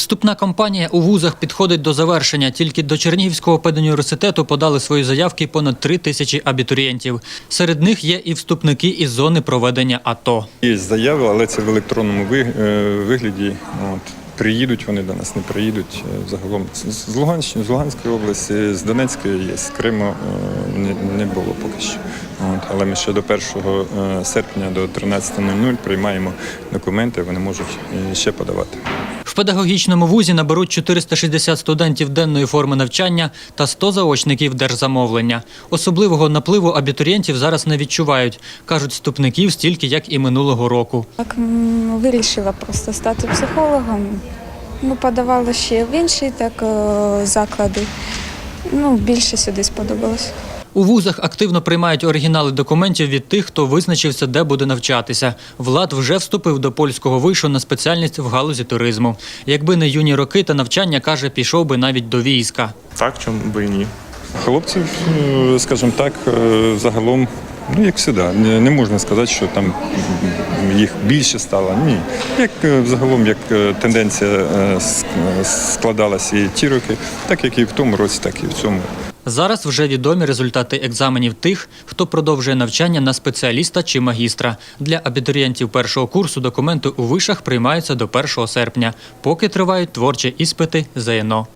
Вступна кампанія у вузах підходить до завершення. Тільки до Чернігівського педуніверситету подали свої заявки понад три тисячі абітурієнтів. Серед них є і вступники із зони проведення АТО. Є заяви, але це в електронному е, вигляді. От. Приїдуть вони до нас, не приїдуть. Е, Загалом з- Луганщини, з Луганської області, з Донецької є, з Криму е, не, не було поки що. От. Але ми ще до 1 е, серпня до 13.00 приймаємо документи, вони можуть ще подавати. В педагогічному вузі наберуть 460 студентів денної форми навчання та 100 заочників держзамовлення. Особливого напливу абітурієнтів зараз не відчувають. кажуть, вступників стільки, як і минулого року. Так вирішила просто стати психологом. Ну, подавала ще в інші так е, заклади. Ну, більше сюди сподобалось. У вузах активно приймають оригінали документів від тих, хто визначився, де буде навчатися. Влад вже вступив до польського вишу на спеціальність в галузі туризму. Якби не юні роки та навчання, каже, пішов би навіть до війська. Так, чому би і ні. Хлопців, е, скажімо так, е, загалом, ну як завжди, не, не можна сказати, що там їх більше стало. Ні. Як е, загалом, як тенденція складалася і ті роки, так як і в тому році, так і в цьому. Зараз вже відомі результати екзаменів тих, хто продовжує навчання на спеціаліста чи магістра. Для абітурієнтів першого курсу документи у вишах приймаються до 1 серпня, поки тривають творчі іспити ЗНО.